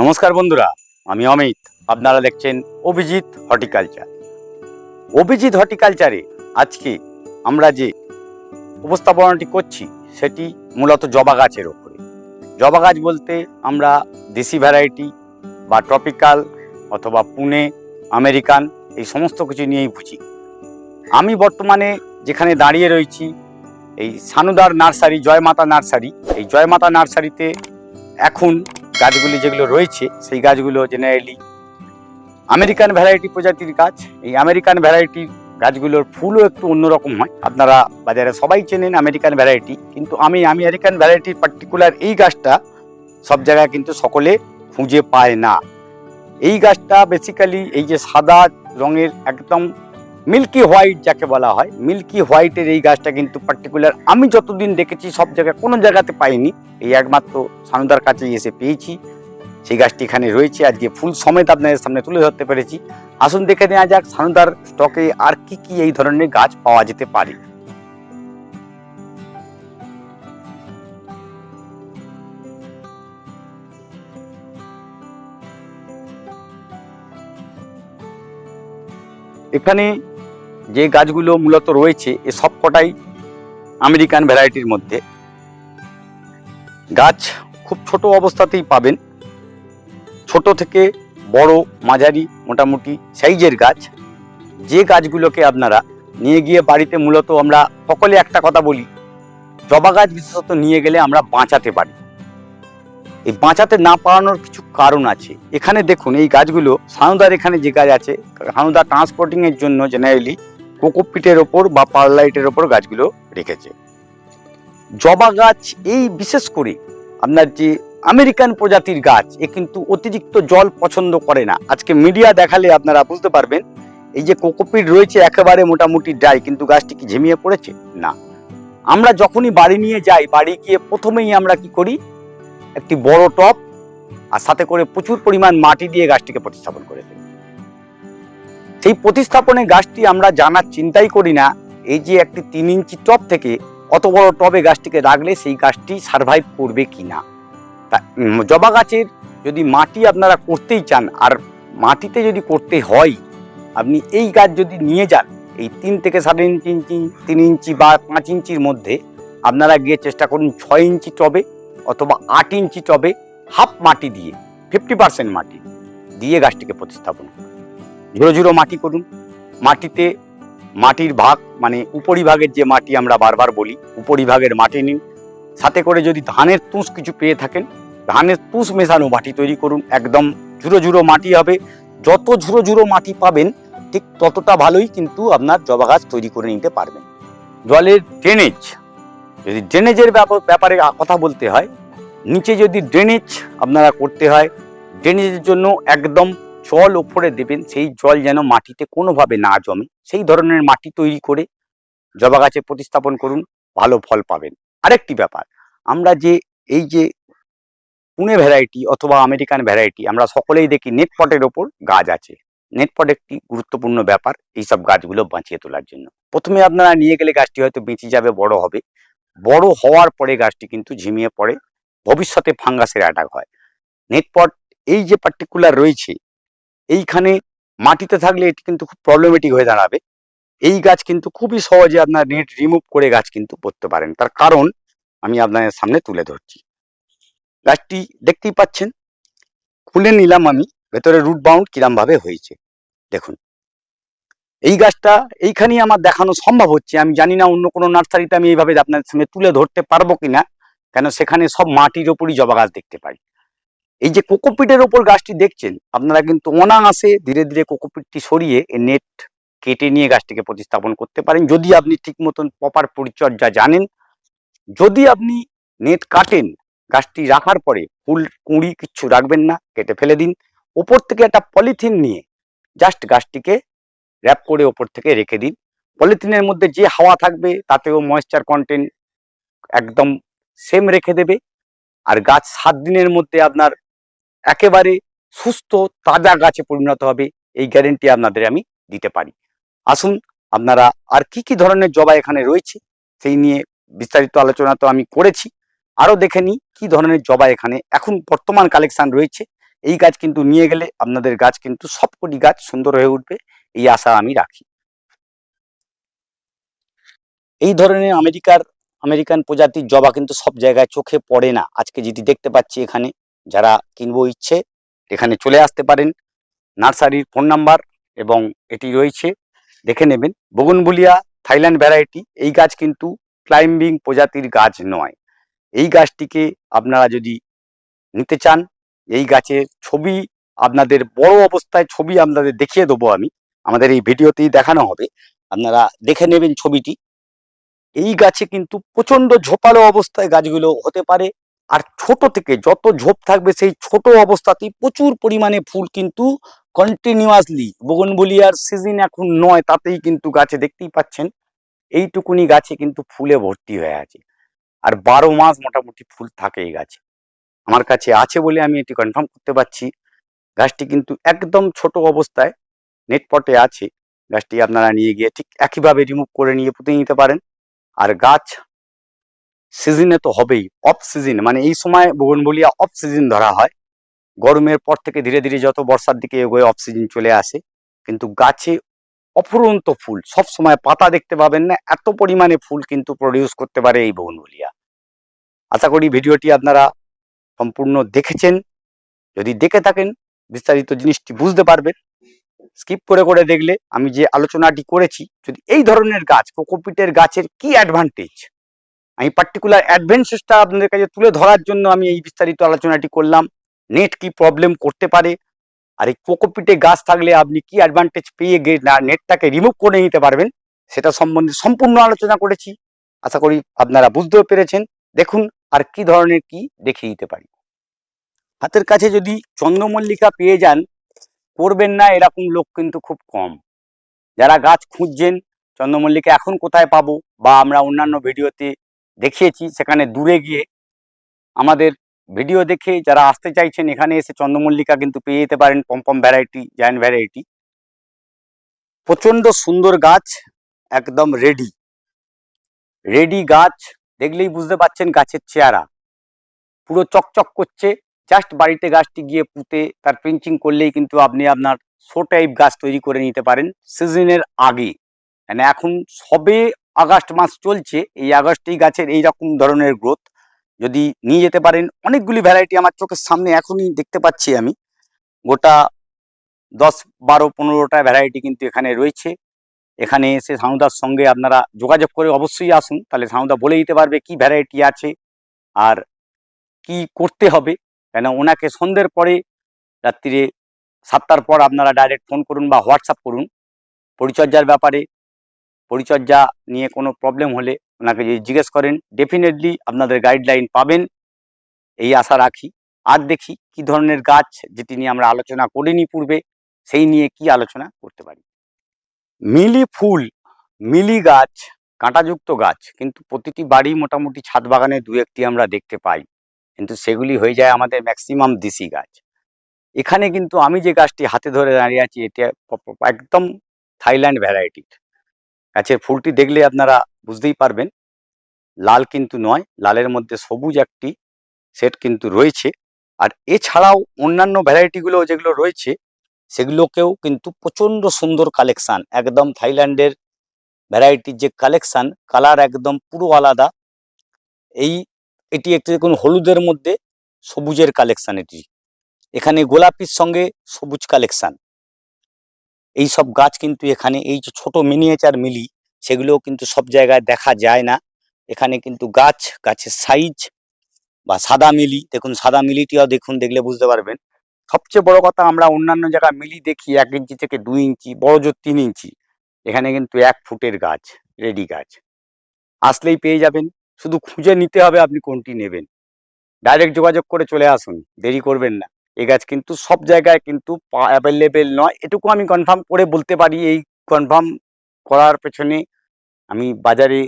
নমস্কার বন্ধুরা, আমি অমিত। আপনারা দেখছেন অভিজিৎ হর্টিকালচার। অভিজিৎ হর্টিকালচারে আজকে আমরা যে উপস্থাপনাটি করছি, সেটি মূলত জবা গাছের ওপরে। জবা গাছ বলতে আমরা দেশি ভ্যারাইটি বা ট্রপিক্যাল অথবা পুনে আমেরিকান এই সমস্ত কিছু নিয়েই বুঝি। আমি বর্তমানে যেখানে দাঁড়িয়ে রয়েছি, এই সানুদার নার্সারি, জয়মাতা নার্সারি, এই জয়মাতা নার্সারিতে এখন গাছগুলি যেগুলো রয়েছে, সেই গাছগুলো জেনারেলি আমেরিকান ভ্যারাইটি প্রজাতির গাছ। এই আমেরিকান ভ্যারাইটির গাছগুলোর ফুলও একটু অন্যরকম হয়। আপনারা বাজারে সবাই চেনেন আমেরিকান ভ্যারাইটি কিন্তু আমি আমেরিকান ভ্যারাইটির পার্টিকুলার এই গাছটা সব জায়গায় কিন্তু সকলে খুঁজে পায় না। এই গাছটা বেসিক্যালি এই যে সাদা রঙের একদম মিল্কি হোয়াইট যাকে বলা হয়, মিল্কি হোয়াইটের এই গাছটা কিন্তু পার্টিকুলার আমি যতদিন দেখেছি সব জায়গায় কোনো জায়গাতে পাইনি। এই একমাত্র সানুদার কাছে এসে পেয়েছি। সেই গাছটি এখানে রয়েছে। আজকে ফুল সমেত আপনাদের সামনে তুলে ধরতে পেরেছি। আসুন দেখে নেওয়া যাক সানুদার স্টকে আর কি কি এই ধরনের গাছ পাওয়া যেতে পারে। এখানে যে গাছগুলো মূলত রয়েছে, এ সবকটাই আমেরিকান ভ্যারাইটির মধ্যে। গাছ খুব ছোট অবস্থাতেই পাবেন। ছোট থেকে বড়, মাঝারি, মোটামুটি সাইজের গাছ। যে গাছগুলোকে আপনারা নিয়ে গিয়ে বাড়িতে মূলত আমরা সকলে একটা কথা বলি, জবা গাছ বিশেষত নিয়ে গেলে আমরা বাঁচাতে পারি। এই বাঁচাতে না পারানোর কিছু কারণ আছে। এখানে দেখুন, এই গাছগুলো, সানুদার এখানে যে গাছ আছে, সানুদা ট্রান্সপোর্টিংয়ের জন্য জেনারেলি কোকোপিটের ওপর বা পারলাইটের ওপর গাছগুলো রেখেছে। জবা গাছ এই বিশেষ করে আপনার যে আমেরিকান প্রজাতির গাছ, এ কিন্তু অতিরিক্ত জল পছন্দ করে না। আজকে মিডিয়া দেখালে আপনারা বুঝতে পারবেন, এই যে কোকোপিট রয়েছে একেবারে মোটামুটি ড্রাই, কিন্তু গাছটি কি ঝিমিয়ে পড়েছে? না। আমরা যখনই বাড়ি নিয়ে যাই, বাড়ি গিয়ে প্রথমেই আমরা কি করি, একটি বড় টব আর সাথে করে প্রচুর পরিমাণ মাটি দিয়ে গাছটিকে প্রতিস্থাপন করে সেই প্রতিস্থাপনে গাছটি আমরা জানার চিন্তাই করি না। এই যে একটি তিন ইঞ্চি টব থেকে অত বড় টবে গাছটিকে রাখলে সেই গাছটি সার্ভাইভ করবে তা উম, জবা গাছের যদি মাটি আপনারা করতেই চান আর মাটিতে যদি করতে হয় আপনি এই গাছ যদি নিয়ে যান এই তিন থেকে সাড়ে ইঞ্চি ইঞ্চি তিন ইঞ্চি বা পাঁচ ইঞ্চির মধ্যে আপনারা গিয়ে চেষ্টা করুন ছয় ইঞ্চি টবে অথবা আট ইঞ্চি টবে হাফ মাটি দিয়ে ফিফটি পার্সেন্ট মাটি দিয়ে গাছটিকে প্রতিস্থাপন ঝুড়ো ঝুড়ো মাটি করুন। মাটিতে মাটির ভাগ মানে উপরিভাগের যে মাটি আমরা বারবার বলি, উপরিভাগের মাটি নিন। সাথে করে যদি ধানের তুষ কিছু পেয়ে থাকেন, ধানের তুষ মেশানো মাটি তৈরি করুন। একদম ঝুড়ো ঝুড়ো মাটি হবে। যত ঝুড়ো ঝুড়ো মাটি পাবেন, ঠিক ততটা ভালোই কিন্তু আপনার জবা গাছ তৈরি করে নিতে পারবেন। জলের ড্রেনেজ যদি ড্রেনেজের ব্যাপ- ব্যাপারে কথা বলতে হয়, নিচে যদি ড্রেনেজ আপনারা করতে হয় ড্রেনেজের জন্য একদম জল ওপরে দেবেন, সেই জল যেন মাটিতে কোনোভাবে না জমে, সেই ধরনের মাটি তৈরি করে জবা গাছে প্রতিস্থাপন করুন, ভালো ফল পাবেন। আরেকটি ব্যাপার, আমরা যে এই যে পুনে ভ্যারাইটি অথবা আমেরিকান ভ্যারাইটি আমরা সকলেই দেখি নেটপটের ওপর গাছ আছে। নেটপট একটি গুরুত্বপূর্ণ ব্যাপার এইসব গাছগুলো বাঁচিয়ে তোলার জন্য। প্রথমে আপনারা নিয়ে গেলে গাছটি হয়তো বেঁচে যাবে, বড় হবে। বড় হওয়ার পরে গাছটি কিন্তু ঝিমিয়ে পড়ে, ভবিষ্যতে ফাঙ্গাসের অ্যাটাক হয়। নেটপট এই যে পার্টিকুলার রয়েছে এইখানে মাটিতে থাকলে এটি কিন্তু খুব প্রবলেমেটিক হয়ে দাঁড়াবে। এই গাছ কিন্তু খুবই সহজে আপনার নেট রিমুভ করে গাছ কিন্তু করতে পারেন। তার কারণ আমি আপনাদের সামনে তুলে ধরছি। গাছটি দেখতেই পাচ্ছেন, খুলে নিলাম আমি, ভেতরে রুট বাউন্ড কিরাম ভাবে হয়েছে। দেখুন, এই গাছটা এইখানেই আমার দেখানো সম্ভব হচ্ছে। আমি জানি না অন্য কোনো নার্সারিতে আমি এইভাবে আপনাদের সামনে তুলে ধরতে পারব কিনা, কেন সেখানে সব মাটির ওপরই জবা গাছ দেখতে পাই। এই যে কোকোপিটের ওপর গাছটি দেখছেন, আপনারা কিন্তু অনায়াসে ধীরে ধীরে কোকোপিটটি সরিয়ে নেট কেটে নিয়ে গাছটিকে প্রতিস্থাপন করতে পারেন। যদি আপনি ঠিক মতন প্রপার পরিচর্যা জানেন, যদি আপনি নেট কাটেন, গাছটি রাখার পরে ফুল, কুঁড়ি কিচ্ছু রাখবেন না, কেটে ফেলে দিন। ওপর থেকে একটা পলিথিন নিয়ে জাস্ট গাছটিকে র্যাপ করে ওপর থেকে রেখে দিন। পলিথিনের মধ্যে যে হাওয়া থাকবে, তাতেও ময়েশ্চার কন্টেন্ট একদম সেম রেখে দেবে। আর গাছ সাত দিনের মধ্যে আপনার একেবারে সুস্থ, তাজা গাছে পরিণত হবে, এই গ্যারেন্টি আপনাদের আমি দিতে পারি। আসুন, আপনারা আর কি কি ধরনের জবা এখানে রয়েছে, সেই নিয়ে বিস্তারিত আলোচনা তো আমি করেছি। আরও দেখে নিই, কি ধরনের জবা এখানে এখন বর্তমান কালেকশন রয়েছে। এই গাছ কিন্তু নিয়ে গেলে আপনাদের গাছ কিন্তু সবকটি গাছ সুন্দর হয়ে উঠবে, এই আশা আমি রাখি। এই ধরনের আমেরিকার, আমেরিকান প্রজাতির জবা কিন্তু সব জায়গায় চোখে পড়ে না। আজকে যেটি দেখতে পাচ্ছি এখানে যারা কিনবো ইচ্ছে, এখানে চলে আসতে পারেন। নার্সারির ফোন নাম্বার এবং এটি রয়েছে, দেখে নেবেন। বগুনবুলিয়া থাইল্যান্ড ভ্যারাইটি, এই গাছ কিন্তু ক্লাইম্বিং প্রজাতির গাছ নয়। এই গাছটিকে আপনারা যদি নিতে চান, এই গাছের ছবি আপনাদের, বড় অবস্থায় ছবি আপনাদের দেখিয়ে দেবো আমি। আমাদের এই ভিডিওতেই দেখানো হবে। আপনারা দেখে নেবেন ছবিটি। এই গাছে কিন্তু প্রচণ্ড ঝোপালো অবস্থায় গাছগুলো হতে পারে। আর ছোট থেকে যত ঝোপ থাকবে সেই ছোট অবস্থাতেই প্রচুর পরিমাণে ফুল কিন্তু কন্টিনিউয়াসলি বগনবলিয়ার সিজন এখন নয়, তাতেই কিন্তু গাছে দেখতেই পাচ্ছেন, এইটুকুনি গাছে কিন্তু ফুলে ভর্তি হয়ে আছে। আর বারো মাস মোটামুটি ফুল থাকে এই গাছে। আমার কাছে আছে বলে আমি এটি কনফার্ম করতে পারছি। গাছটি কিন্তু একদম ছোট অবস্থায় নেটপটে আছে। গাছটি আপনারা নিয়ে গিয়ে ঠিক একইভাবে রিমুভ করে নিয়ে পুঁতে নিতে পারেন। আর গাছ সিজনে তো হবেই অফ সিজন মানে এই সময় বগনবলিয়া অফ সিজন ধরা হয়। গরমের পর থেকে ধীরে ধীরে যত বর্ষার দিকে এগোয় অফ সিজন চলে আসে। কিন্তু গাছে অফুরন্ত ফুল, সব সময় পাতা দেখতে পাবেন না, এত পরিমাণে ফুল কিন্তু প্রডিউস করতে পারে এই বগনবলিয়া আশা করি ভিডিওটি আপনারা সম্পূর্ণ দেখেছেন। যদি দেখে থাকেন, বিস্তারিত জিনিসটি বুঝতে পারবেন। স্কিপ করে করে দেখলে আমি যে আলোচনাটি করেছি, যদি এই ধরনের গাছ, কোকোপিটের গাছের কি অ্যাডভান্টেজ আমি পার্টিকুলার অ্যাডভেন্সেসটা আপনাদের কাছে তুলে ধরার জন্য আমি এই বিস্তারিত আলোচনাটি করলাম। নেট কি প্রবলেম করতে পারে? আর এই কোকোপিটে গাছ থাকলে আপনি কি অ্যাডভান্টেজ পেয়ে নেটটাকে রিমুভ করে নিতে পারবেন? সেটা সম্বন্ধে সম্পূর্ণ আলোচনা করেছি। আশা করি আপনারা বুঝতেও পেরেছেন। দেখুন আর কি ধরনের কি দেখিয়ে দিতে পারি। হাতের কাছে যদি চন্দ্রমল্লিকা পেয়ে যান, করবেন না, এরকম লোক কিন্তু খুব কম। যারা গাছ খুঁজছেন, চন্দ্রমল্লিকা এখন কোথায় পাবো? বা আমরা অন্যান্য ভিডিওতে দেখিয়েছি, সেখানে দূরে গিয়ে আমাদের ভিডিও দেখে যারা আসতে চাইছেন, এখানে এসে চন্দ্রমল্লিকা কিন্তু পেয়ে যেতে পারেন পম্পম ভ্যারাইটি জায়ান্ট ভ্যারাইটি প্রচণ্ড সুন্দর গাছ, একদম রেডি রেডি গাছ, দেখলেই বুঝতে পাচ্ছেন গাছের চেহারা। পুরো চকচক করছে জাস্ট বাড়িতে গাছটি গিয়ে পুঁতে, তার প্রিন্টিং করলেই কিন্তু আপনি আপনার শো টাইপ গাছ তৈরি করে নিতে পারেন সিজনের আগে। মানে এখন সবে আগস্ট মাস চলছে, এই আগস্টেই গাছের এই রকম ধরনের গ্রোথ যদি নিয়ে যেতে পারেন, অনেকগুলি ভ্যারাইটি আমার চোখের সামনে এখনই দেখতে পাচ্ছি আমি। গোটা দশ, বারো, পনেরোটা ভ্যারাইটি কিন্তু এখানে রয়েছে। এখানে এসে সানুদার সঙ্গে আপনারা যোগাযোগ করে অবশ্যই আসুন। তাহলে সানুদা বলে দিতে পারবে কি ভ্যারাইটি আছে আর কি করতে হবে। কেন ওনাকে সন্ধ্যের পরে, রাত্রিরে সাতটার পর আপনারা ডাইরেক্ট ফোন করুন বা হোয়াটসঅ্যাপ করুন। পরিচর্যার ব্যাপারে পরিচর্যা নিয়ে কোনো প্রবলেম হলে ওনাকে যদি জিজ্ঞেস করেন ডেফিনেটলি আপনাদের গাইডলাইন পাবেন। এই আশা রাখি। আর দেখি কি ধরনের গাছ যেটি নিয়ে আমরা আলোচনা করিনি পূর্বে, সেই নিয়ে কি আলোচনা করতে পারি। মিলি ফুল, মিলি গাছ, কাঁটাযুক্ত গাছ, কিন্তু প্রতিটি বাড়ি মোটামুটি ছাদ বাগানে দু একটি আমরা দেখতে পাই। কিন্তু সেগুলি হয়ে যায় আমাদের ম্যাক্সিমাম দেশি গাছ। এখানে কিন্তু আমি যে গাছটি হাতে ধরে দাঁড়িয়ে আছি, এটা একদম থাইল্যান্ড ভ্যারাইটির গাছের ফুলটি দেখলে আপনারা বুঝতেই পারবেন। লাল কিন্তু নয়, লালের মধ্যে সবুজ একটি সেট কিন্তু রয়েছে। আর এছাড়াও অন্যান্য ভ্যারাইটিগুলো যেগুলো রয়েছে, সেগুলোকেও কিন্তু প্রচণ্ড সুন্দর কালেকশান। একদম থাইল্যান্ডের ভ্যারাইটির যে কালেকশান, কালার একদম পুরো আলাদা। এই, এটি একটি দেখুন হলুদের মধ্যে সবুজের কালেকশান এটি। এখানে গোলাপির সঙ্গে সবুজ কালেকশন। এই সব গাছ কিন্তু এখানে, এই যে ছোট মিনিয়েচার মিলি, সেগুলোও কিন্তু সব জায়গায় দেখা যায় না। এখানে কিন্তু গাছ, গাছের সাইজ বা সাদা মিলি, দেখুন সাদা মিলিটিও দেখুন, দেখলে বুঝতে পারবেন। সবচেয়ে বড় কথা আমরা অন্যান্য জায়গায় মিলি দেখি এক ইঞ্চি থেকে দুই ইঞ্চি, বড় জোর তিন ইঞ্চি, এখানে কিন্তু এক ফুটের গাছ রেডি গাছ। আসলেই পেয়ে যাবেন। শুধু খুঁজে নিতে হবে, আপনি কোনটি নেবেন। ডাইরেক্ট যোগাযোগ করে চলে আসুন, দেরি করবেন না। এই গাছ কিন্তু সব জায়গায় কিন্তু অ্যাভেলেবেল নয়। এটুকু আমি কনফার্ম করে বলতে পারি, এই কনফার্ম করার পেছনে আমি বাজারে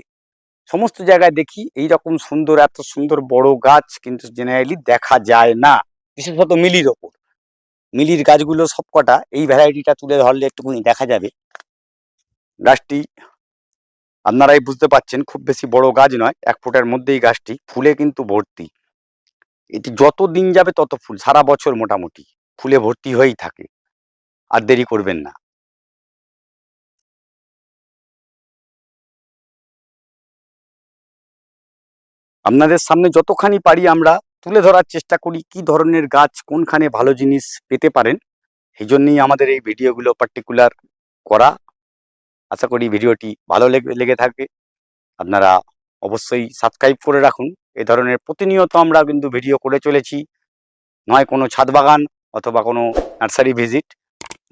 সমস্ত জায়গায় দেখি এই রকম সুন্দর, এত সুন্দর বড় গাছ কিন্তু জেনারেলি দেখা যায় না। বিশেষত মিলির ওপর। মিলির গাছগুলো সবকটা, এই ভ্যারাইটিটা তুলে ধরলে একটুখানি দেখা যাবে। গাছটি আপনারাই বুঝতে পাচ্ছেন খুব বেশি বড় গাছ নয়, এক ফুটের মধ্যেই গাছটি, ফুলে কিন্তু ভর্তি। এটি যত দিন যাবে তত ফুল, সারা বছর মোটামুটি। ফুলে ভর্তি হয়েই থাকে। আর দেরি করবেন না। আপনাদের সামনে যতখানি পারি আমরা তুলে ধরার চেষ্টা করি, কি ধরনের গাছ, কোনখানে ভালো জিনিস পেতে পারেন। সেই জন্যই আমাদের এই ভিডিওগুলো পার্টিকুলার করা। আশা করি ভিডিওটি ভালো লেগে থাকবে। আপনারা অবশ্যই সাবস্ক্রাইব করে রাখুন। এ ধরনের প্রতিনিয়ত আমরা কিন্তু ভিডিও করে চলেছি। নয় কোনো ছাদ বাগান অথবা কোনো নার্সারি ভিজিট।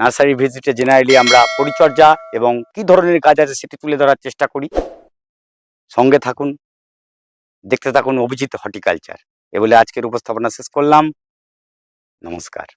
নার্সারি ভিজিটে জেনারেলি আমরা পরিচর্যা এবং কি ধরনের কাজ আছে সেটি তুলে ধরার চেষ্টা করি। সঙ্গে থাকুন, দেখতে থাকুন অভিজিৎ হর্টিকালচার। এ বলে আজকের উপস্থাপনা শেষ করলাম। নমস্কার।